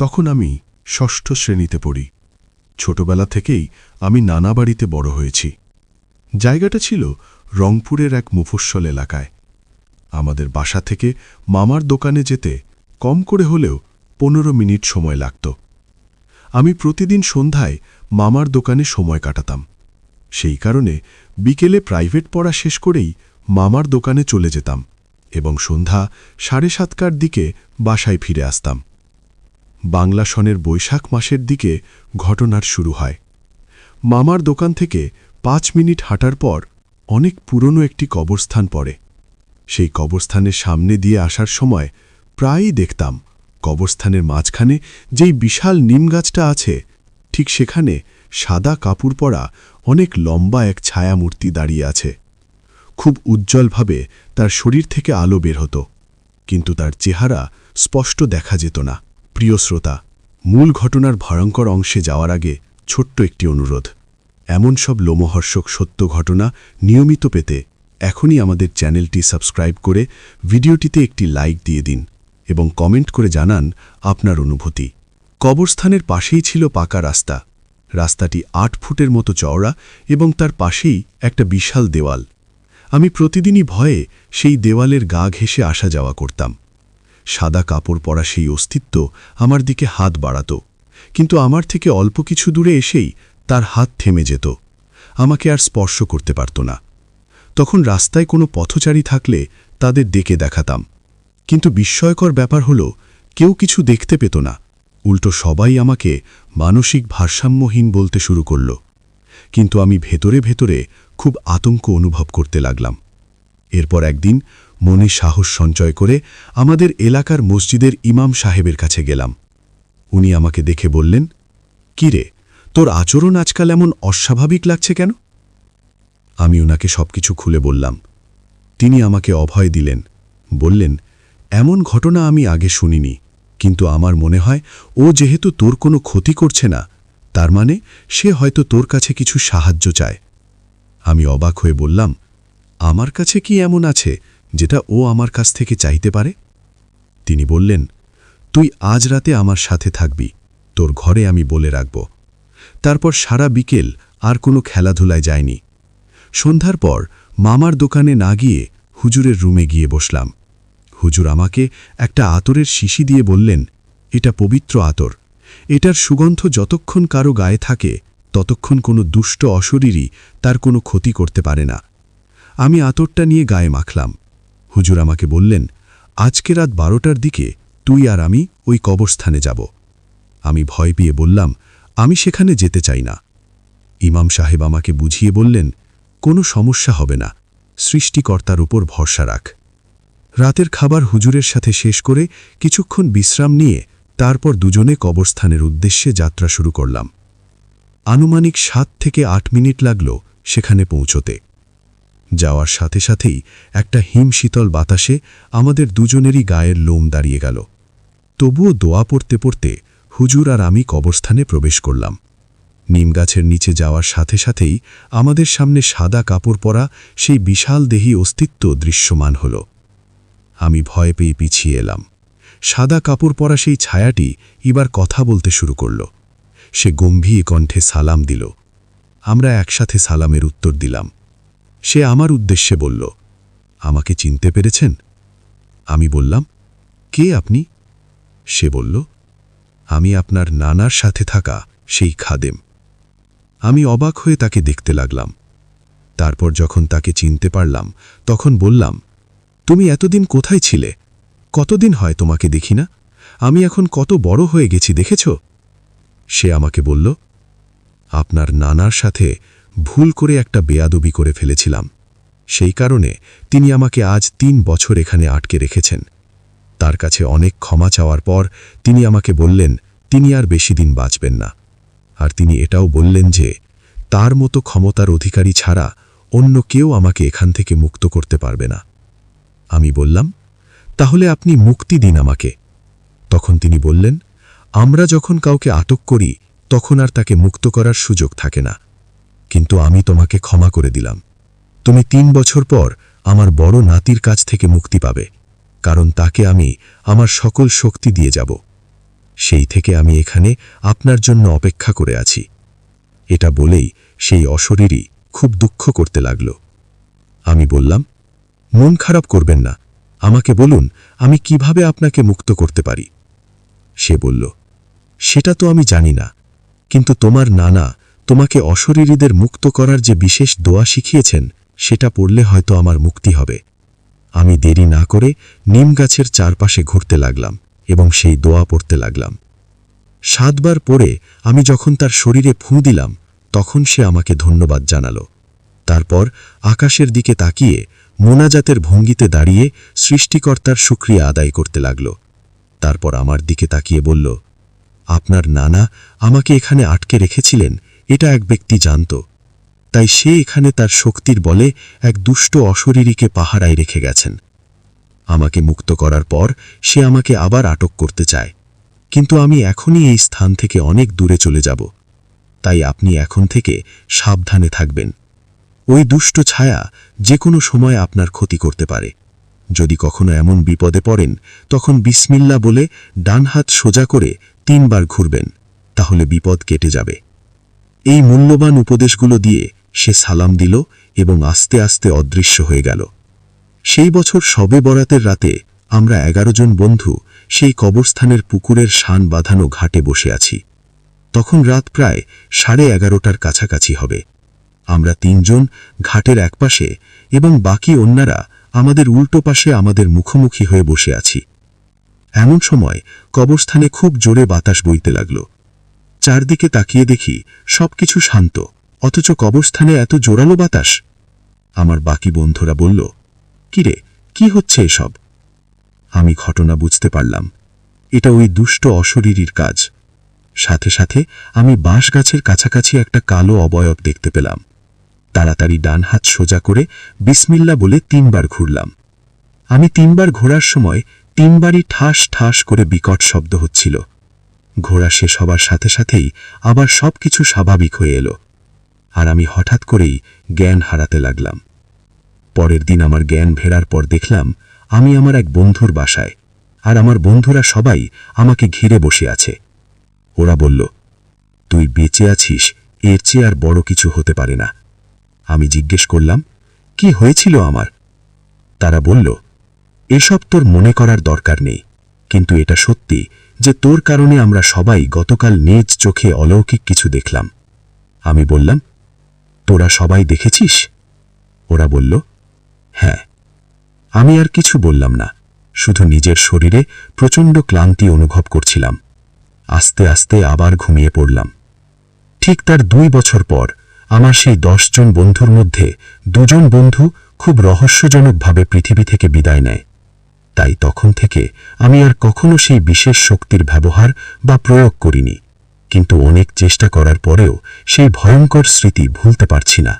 তখন আমি ষষ্ঠ শ্রেণীতে পড়ি। ছোটবেলা থেকেই আমি নানা বাড়িতে বড় হয়েছি। জায়গাটা ছিল রংপুরের এক মুফস্বল এলাকায়। আমাদের বাসা থেকে মামার দোকানে যেতে কম করে হলেও পনেরো মিনিট সময় লাগত। আমি প্রতিদিন সন্ধ্যায় মামার দোকানে সময় কাটাতাম। সেই কারণে বিকেলে প্রাইভেট পড়া শেষ করেই মামার দোকানে চলে যেতাম এবং সন্ধ্যা সাড়ে সাতটার দিকে বাসায় ফিরে আসতাম। বাংলা সনের বৈশাখ মাসের দিকে ঘটনার শুরু হয়। মামার দোকান থেকে পাঁচ মিনিট হাঁটার পর অনেক পুরনো একটি কবরস্থান পড়ে। সেই কবরস্থানের সামনে দিয়ে আসার সময় প্রায়ই দেখতাম কবরস্থানের মাঝখানে যেই বিশাল নিম গাছটা আছে, ঠিক সেখানে সাদা কাপড় পরা অনেক লম্বা এক ছায়ামূর্তি দাঁড়িয়ে আছে। খুব উজ্জ্বলভাবে তার শরীর থেকে আলো বের হতো, কিন্তু তার চেহারা স্পষ্ট দেখা যেত না। প্রিয় শ্রোতা, মূল ঘটনার ভয়ঙ্কর অংশে যাওয়ার আগে ছোট্ট একটি অনুরোধ। এমন সব লোমহর্ষক সত্য ঘটনা নিয়মিত পেতে এখনই আমাদের চ্যানেলটি সাবস্ক্রাইব করে ভিডিওটিতে একটি লাইক দিয়ে দিন এবং কমেন্ট করে জানান আপনার অনুভূতি। কবরস্থানের পাশেই ছিল পাকা রাস্তা। রাস্তাটি আট ফুটের মতো চওড়া এবং তার পাশেই একটা বিশাল দেওয়াল। আমি প্রতিদিনই ভয়ে সেই দেওয়ালের গা ঘেঁষে আসা যাওয়া করতাম। সাদা কাপড় পরা সেই অস্তিত্ব আমার দিকে হাত বাড়াত। কিন্তু আমার থেকে অল্প কিছু দূরে এসেই তার হাত থেমে যেত। আমাকে আর স্পর্শ করতে পারত না। তখন রাস্তায় কোনো পথচারী থাকলে তাদের ডেকে দেখাতাম। কিন্তু বিস্ময়কর ব্যাপার হল, কেউ কিছু দেখতে পেত না। উল্টো সবাই আমাকে মানসিক ভারসাম্যহীন বলতে শুরু করল। কিন্তু আমি ভেতরে ভেতরে খুব আতঙ্ক অনুভব করতে লাগলাম। এরপর একদিন মনে সাহস সঞ্চয় করে আমাদের এলাকার মসজিদের ইমাম সাহেবের কাছে গেলাম। উনি আমাকে দেখে বললেন, "কি রে, তোর আচরণ আজকাল এমন অস্বাভাবিক লাগছে কেন? আমি ওনাকে সবকিছু খুলে বললাম। তিনি আমাকে অভয় দিলেন, বললেন, এমন ঘটনা আমি আগে শুনিনি, কিন্তু আমার মনে হয় ও যেহেতু তোর কোনো ক্ষতি করছে না, তার মানে সে হয়তো তোর কাছে কিছু সাহায্য চায়। আমি অবাক হয়ে বললাম আমার কাছে কি এমন আছে যেটা ও আমার কাছ থেকে চাইতে পারে? তিনি বললেন, তুই আজ রাতে আমার সাথে থাকবি, তোর ঘরে আমি বলে রাখব। তারপর সারা বিকেল আর কোনো খেলাধুলায় যায়নি সন্ধ্যার পর মামার দোকানে না গিয়ে হুজুরের রুমে গিয়ে বসলাম। হুজুর আমাকে একটা আতরের শিশি দিয়ে বললেন, এটা পবিত্র আতর। এটার সুগন্ধ যতক্ষণ কারও গায়ে থাকে, ততক্ষণ কোনো দুষ্ট অশরীরই তার কোনো ক্ষতি করতে পারে না। আমি আতরটা নিয়ে গায়ে মাখলাম। হুজুর আমাকে বললেন, আজকে রাত বারোটার দিকে তুই আর আমি ওই কবরস্থানে যাব। আমি ভয় পেয়ে বললাম, আমি সেখানে যেতে চাই না। ইমাম সাহেব আমাকে বুঝিয়ে বললেন, কোনো সমস্যা হবে না, সৃষ্টিকর্তার উপর ভরসা রাখ। রাতের খাবার হুজুরের সাথে শেষ করে কিছুক্ষণ বিশ্রাম নিয়ে তারপর দুজনে কবরস্থানের উদ্দেশ্যে যাত্রা শুরু করলাম। আনুমানিক সাত থেকে আট মিনিট লাগল সেখানে পৌঁছতে। যাওয়ার সাথে সাথেই একটা হিম শীতল বাতাসে আমাদের দুজনেরই গায়ের লোম দাঁড়িয়ে গেল। তবুও দোয়া পড়তে পড়তে হুজুর আর আমি কবরস্থানে প্রবেশ করলাম। নিমগাছের নিচে যাওয়ার সাথে সাথেই আমাদের সামনে সাদা কাপড় পরা সেই বিশাল দেহী অস্তিত্ব দৃশ্যমান হল। আমি ভয় পেয়ে পিছিয়ে এলাম। সাদা কাপড় পরা সেই ছায়াটি এবার কথা বলতে শুরু করল। সে গম্ভীর কণ্ঠে সালাম দিল। আমরা একসাথে সালামের উত্তর দিলাম। সে আমার উদ্দেশ্যে বলল, আমাকে চিনতে পেরেছেন? আমি বললাম, কে আপনি? সে বলল, আমি আপনার নানার সাথে থাকা সেই খাদেম। আমি অবাক হয়ে তাকে দেখতে লাগলাম। তারপর যখন তাকে চিনতে পারলাম, তখন বললাম, তুমি এতদিন কোথায় ছিলে? কতদিন হয় তোমাকে দেখি না? আমি এখন কত বড় হয়ে গেছি, দেখেছ? সে আমাকে বলল, আপনার নানার সাথে ভুল করে একটা বেয়াদবি করে ফেলেছিলাম। সেই কারণে তিনি আমাকে আজ তিন বছর এখানে আটকে রেখেছেন। তার কাছে অনেক ক্ষমা চাওয়ার পর তিনি আমাকে বললেন, তিনি আর বেশি দিন বাঁচবেন না। আর তিনি এটাও বললেন যে, তার মতো ক্ষমতার অধিকারী ছাড়া অন্য কেউ আমাকে এখান থেকে মুক্ত করতে পারবে না। আমি বললাম, তাহলে আপনি মুক্তি দিন আমাকে। তখন তিনি বললেন, আমরা যখন কাউকে আটক করি, তখন আর তাকে মুক্ত করার সুযোগ থাকে না। কিন্তু আমি তোমাকে ক্ষমা করে দিলাম। তুমি তিন বছর পর আমার বড় নাতির কাছ থেকে মুক্তি পাবে, কারণ তাকে আমি আমার সকল শক্তি দিয়ে যাব। সেই থেকে আমি এখানে আপনার জন্য অপেক্ষা করে আছি। এটা বলেই সেই অশরীরই খুব দুঃখ করতে লাগল। আমি বললাম, মন খারাপ করবেন না, আমাকে বলুন আমি কীভাবে আপনাকে মুক্ত করতে পারি। সে বলল, সেটা তো আমি জানি না, কিন্তু তোমার নানা তোমাকে অশরীরীদের মুক্ত করার যে বিশেষ দোয়া শিখিয়েছেন, সেটা পড়লে হয়তো আমার মুক্তি হবে। আমি দেরি না করে নিম গাছের চারপাশে ঘুরতে লাগলাম এবং সেই দোয়া পড়তে লাগলাম। সাতবার পরে আমি যখন তার শরীরে ফুঁ দিলাম, তখন সে আমাকে ধন্যবাদ জানালো। তারপর আকাশের দিকে তাকিয়ে মোনাজাতের ভঙ্গিতে দাঁড়িয়ে সৃষ্টিকর্তার সুক্রিয়া আদায় করতে লাগল। তারপর আমার দিকে তাকিয়ে বলল, আপনার নানা আমাকে এখানে আটকে রেখেছিলেন এটা এক ব্যক্তি জানত। তাই সে এখানে তার শক্তির বলে এক দুষ্ট অশরীরীকে পাহারায় রেখে গেছেন। আমাকে মুক্ত করার পর সে আমাকে আবার আটক করতে চায়। কিন্তু আমি এখনই এই স্থান থেকে অনেক দূরে চলে যাব। তাই আপনি এখন থেকে সাবধানে থাকবেন। ওই দুষ্ট ছায়া যে কোনো সময় আপনার ক্ষতি করতে পারে। যদি কখনো এমন বিপদে পড়েন, তখন বিসমিল্লা বলে ডান হাত সোজা করে তিনবার ঘুরবেন, তাহলে বিপদ কেটে যাবে। এই মূল্যবান উপদেশগুলো দিয়ে সে সালাম দিল এবং আস্তে আস্তে অদৃশ্য হয়ে গেল। সেই বছর সবে বরাতের রাতে আমরা এগারো জন বন্ধু সেই কবরস্থানের পুকুরের শান বাঁধানো ঘাটে বসে আছি। তখন রাত প্রায় সাড়ে এগারোটার কাছাকাছি হবে। আমরা তিনজন ঘাটের একপাশে এবং বাকি অন্যরা আমাদের উল্টো পাশে আমাদের মুখোমুখি হয়ে বসে আছি। এমন সময় কবরস্থানে খুব জোরে বাতাস বইতে লাগল। চারদিকে তাকিয়ে দেখি সবকিছু শান্ত, অথচ কবরস্থানে এত জোরালো বাতাস। আমার বাকি বন্ধুরা বলল, কিরে, কি হচ্ছে এসব? আমি ঘটনা বুঝতে পারলাম। এটা ওই দুষ্ট অশরীরীর কাজ। সাথে সাথে আমি বাঁশ গাছের কাছাকাছি একটা কালো অবয়ব দেখতে পেলাম। তাড়াতাড়ি ডান হাত সোজা করে বিসমিল্লা বলে তিনবার ঘুরলাম। আমি তিনবার ঘোরার সময় তিনবারই ঠাস ঠাস করে বিকট শব্দ হচ্ছিল। ঘোরা শেষ হবার সাথে সাথেই আবার সবকিছু স্বাভাবিক হয়ে এলো। আর আমি হঠাৎ করেই জ্ঞান হারাতে লাগলাম। পরের দিন আমার জ্ঞান ফেরার পর দেখলাম, আমি আমার এক বন্ধুর বাসায়, আর আমার বন্ধুরা সবাই আমাকে ঘিরে বসে আছে। ওরা বলল, তুই বেঁচে আছিস, এর চেয়ে আর বড় কিছু হতে পারে না। আমি জিজ্ঞেস করলাম, কি হয়েছিল আমার? তারা বলল, এসব তোর মনে করার দরকার নেই, কিন্তু এটা সত্যি যে তোর কারণে আমরা সবাই গতকাল নিজ চোখে অলৌকিক কিছু দেখলাম। আমি বললাম, তোরা সবাই দেখেছিস? ওরা বলল হ্যাঁ। আমি আর কিছু বললাম না, শুধু নিজের শরীরে প্রচণ্ড ক্লান্তি অনুভব করছিলাম। আস্তে আস্তে আবার ঘুমিয়ে পড়লাম। ঠিক তার দুই বছর পর আমার সেই দশজন বন্ধুর মধ্যে দুজন বন্ধু খুব রহস্যজনকভাবে পৃথিবী থেকে বিদায় নেয়। তাই তখন থেকে আমি আর কখনো সেই বিশেষ শক্তির ব্যবহার বা প্রয়োগ করিনি। কিন্তু অনেক চেষ্টা করার পরেও সেই ভয়ঙ্কর স্মৃতি ভুলতে পারছি না।